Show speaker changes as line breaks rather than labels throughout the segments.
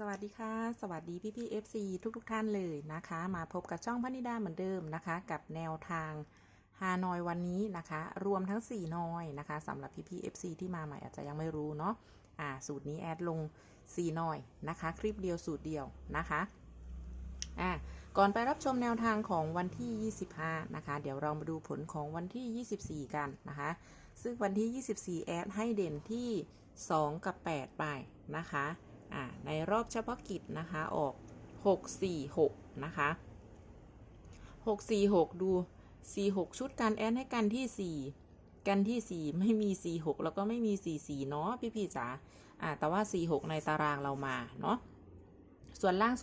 สวัสดีค่ะ สวัสดีพี่พี่ๆ FC ทุกทุกท่านเลยนะคะ มาพบกับช่องพนิดาเหมือนเดิมนะคะ กับแนวทางฮานอยวันนี้นะคะ รวมทั้ง 4 นอยนะคะสำหรับพี่พี่ๆ FC ที่มาใหม่อาจจะยังไม่รู้เนาะอ่าสูตรนี้แอดลง 4 นอยนะคะ คลิปเดียวสูตรเดียวนะคะอ่าก่อนไปรับชมแนวทางของวันที่ 25 นะคะ เดี๋ยวเรามาดูผลของวันที่ 24 กันนะคะ ซึ่งวันที่ 24 แอดให้เด่นที่ 2 กับ8ไปนะคะ ในรอบเฉพาะกิจนะคะออก 646 นะคะ 646 ดู 46 ชุดกันแอดให้กันที่ 4 กันที่ 4 ไม่มี 46 แล้วก็ไม่มี 44 เนาะพี่ๆจ๋าอ่าแต่ว่า 46 ในตารางเรามาเนาะส่วนล่าง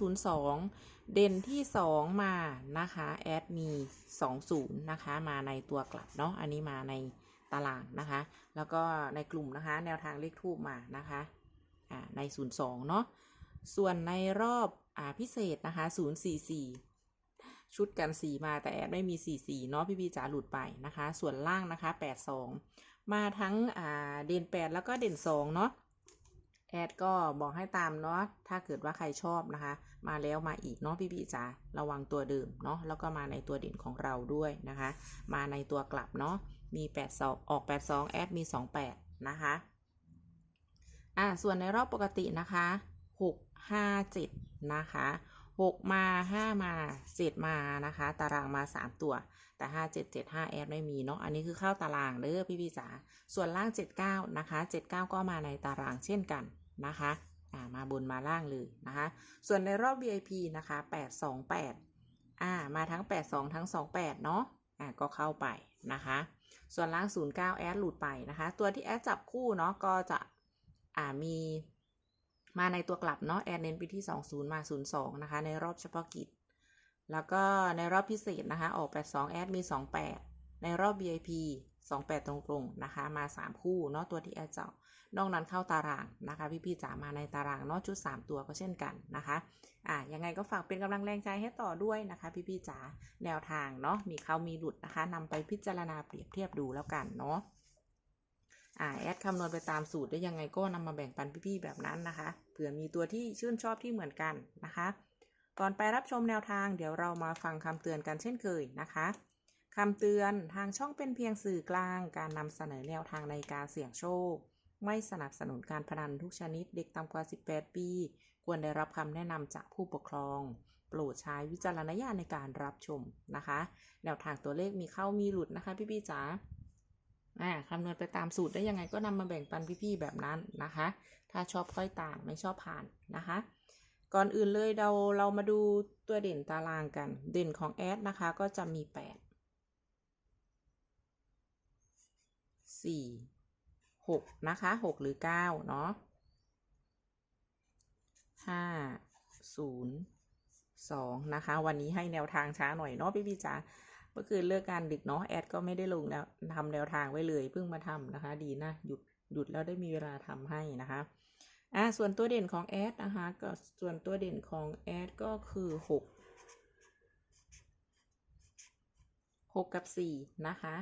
02 เด่นที่ 2 มานะคะแอดมี 20 นะคะมาในตัวกลับเนาะอันนี้มาในตารางนะคะ แล้วก็ในกลุ่มนะคะ แนวทางเลขทูบมานะคะ ใน 02 เนาะส่วนในรอบอ่าพิเศษนะคะ 044 ชุดกัน 4 มาแต่แอดไม่มี 44 เนาะพี่พี่จ๋าหลุดไปนะคะ ส่วนล่างนะคะ 82 มาทั้งอ่าเด่น 8 แล้วก็เด่น 2 เนาะแอดก็บอกให้ตามเนาะ ถ้าเกิดว่าใครชอบนะคะ มาแล้วมาอีกเนาะพี่พี่จ๋า ระวังตัวเดิมเนาะ แล้วก็มาในตัวเด่นของเราด้วยนะคะ มาในตัวกลับเนาะ มี82ออก 82 แอดมี 28 นะคะ อ่าส่วนในรอบปกตินะคะ6 5 7นะคะ6มา5มา7มานะคะ ตารางมา3ตัว แต่5 7 7 5แอดไม่มีเนาะอันนี้คือเข้าตารางเด้อพี่พี่จ๋าส่วนล่าง79นะคะ79ก็มาในตารางเช่นกันนะคะอ่ามาบนมาล่างเลยนะคะ ส่วนในรอบ VIP นะคะ828อ่ามาทั้ง82ทั้ง28เนาะอ่าก็เข้าไปนะคะ ส่วนล่าง09แอดหลุดไปนะคะ ตัวที่แอดจับคู่เนาะก็จะ อ่ามีมาในตัวกลับเนาะแอดเน้นไปที่ 20 มา 02 นะคะ ในรอบเฉพาะกิจ แล้วก็ในรอบพิเศษนะคะ ออก 82 แอดมี 28 ในรอบ VIP 28 ตรงๆนะคะ มา 3 คู่เนาะตัวที่แอดเจ้านอกนั้นเข้าตารางนะคะ พี่ๆจ๋ามาในตารางเนาะชุด 3 ตัวก็เช่นกันนะคะอ่ายังไงก็ฝากเป็นกำลังแรงใจให้ต่อด้วยนะคะ พี่ๆจ๋าแนวทางเนาะมีเขามีหลุดนะคะนำไปพิจารณาเปรียบเทียบดูแล้วกันเนาะ อ่าแอดคำนวณไปตามสูตรได้ยังไงก็นำมาแบ่งปันพี่ๆแบบนั้นนะคะ เผื่อมีตัวที่ชื่นชอบที่เหมือนกันนะคะ ก่อนไปรับชมแนวทางเดี๋ยวเรามาฟังคำเตือนกันเช่นเคยนะคะคำเตือนทางช่องเป็นเพียงสื่อกลาง การนำเสนอแนวทางในการเสี่ยงโชค ไม่สนับสนุนการพนันทุกชนิดเด็กต่ำกว่า 18 ปี ควรได้รับคำแนะนำจากผู้ปกครอง โปรดใช้วิจารณญาณในการรับชมนะคะ แนวทางตัวเลขมีเข้ามีหลุดนะคะพี่ๆจ๋า อ่าคำนวณไปตามสูตรได้ยังไงก็นำมาแบ่งปันพี่ๆแบบนั้นนะคะ ถ้าชอบค่อยตามไม่ชอบผ่านนะคะ ก่อนอื่นเลยเราเรามาดูตัวเด่นตารางกัน เด่นของแอดนะคะก็จะมี 8 4 6 นะคะ 6 หรือ 9 เนาะ5 0 2นะคะ วันนี้ให้แนวทางช้าหน่อยเนาะพี่ๆจ๋า เมื่อคืนเลิกงานดึกเนาะแอดก็ไม่ได้ลงแล้วทำแนวทางไว้เลยเพิ่งมาทำนะคะ ดีนะหยุดหยุดแล้วได้มีเวลาทำให้นะคะอ่าส่วนตัวเด่นของแอดนะคะก็ส่วนตัวเด่นของแอดก็คือหกหกกับสี่นะคะ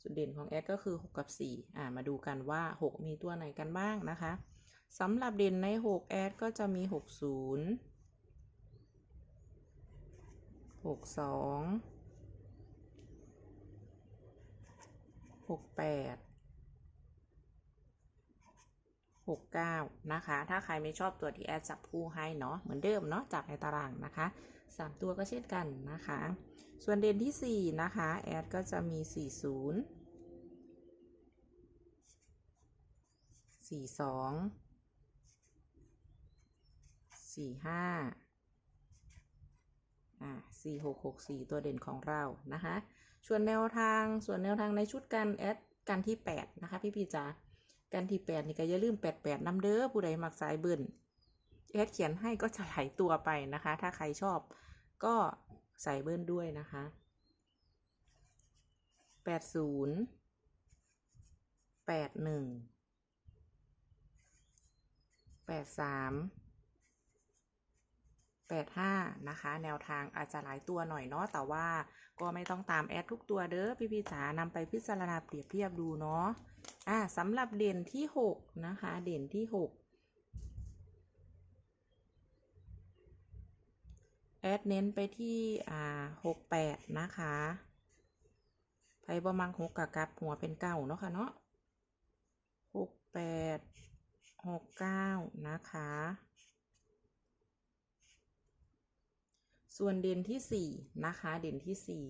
จุดเด่นของแอดก็คือ 6 กับ 4 อ่า มาดูกันว่า 6 มีตัวไหนกันบ้างนะคะสำหรับเด่นใน 6 แอดก็จะมี 60 62 หกแปดหกเก้านะคะ ถ้าใครไม่ชอบตัวที่แอดจับคู่ให้เนาะเหมือนเดิมเนาะจับในตารางนะคะสามตัวก็เช่นกันนะคะ ส่วนเด่นที่สี่นะคะแอดก็จะมีสี่ศูนย์สี่สองสี่ห้า อ่าสี่หกหกสี่ตัวเด่นของเรานะคะ ส่วนแนวทางส่วนแนวทางในชุดกันแอดกันที่8นะคะ พี่พี่จ๋ากันที่8นี่ก็อย่าลืม88น้ำเด้อผู้ใดมักสายเบิ่นแอดเขียนให้ก็จะไหลตัวไปนะคะ ถ้าใครชอบก็ใส่เบิ้ลด้วยนะคะ80 81 83 85นะคะ แนวทางอาจจะหลายตัวหน่อยเนาะแต่ว่าก็ไม่ต้องตามแอดทุกตัวเด้อพี่พี่จ๋านำไปพิจารณาเปรียบเทียบดูเนาะอ่าสำหรับเด่นที่ 6 นะคะ เด่นที่ 6 แอดเน้นไปที่อ่าหกแปดนะคะไพ่บะมังหกกับกลับหัวเป็นเก้าเนาะค่ะเนาะหกแปดหกเก้านะคะ ส่วนเด่นที่สี่นะคะ เด่นที่สี่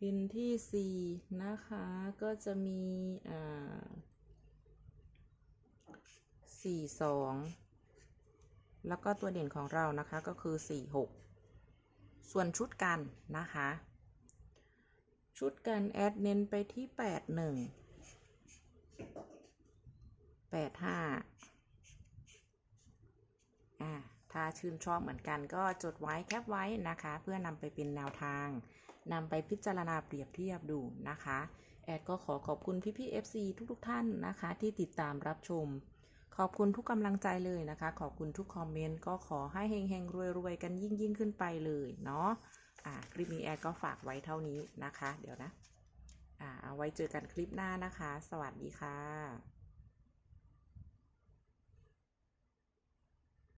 เด่นที่สี่นะคะ ก็จะมีอ่าสี่สองแล้วก็ตัวเด่นของเรานะคะก็คือสี่หก ส่วนชุดกันนะคะ ชุดกันแอดเน้นไปที่แปดหนึ่งแปดห้าอ่าถ้าชื่นชอบเหมือนกันก็จดไว้แคปไว้นะคะ เพื่อนำไปเป็นแนวทางนำไปพิจารณาเปรียบเทียบดูนะคะ แอดก็ขอขอบคุณพี่พี่ FC ทุกๆท่านนะคะ ที่ติดตามรับชม ขอบคุณทุกกำลังใจเลยนะคะ ขอบคุณทุกคอมเมนต์ก็ขอให้เฮงๆรวยๆกันยิ่งยิ่งขึ้นไปเลยเนาะอ่าคลิปนี้แอร์ก็ฝากไว้เท่านี้นะคะ เดี๋ยวนะอ่าเอาไว้เจอกันคลิปหน้านะคะ สวัสดีค่ะ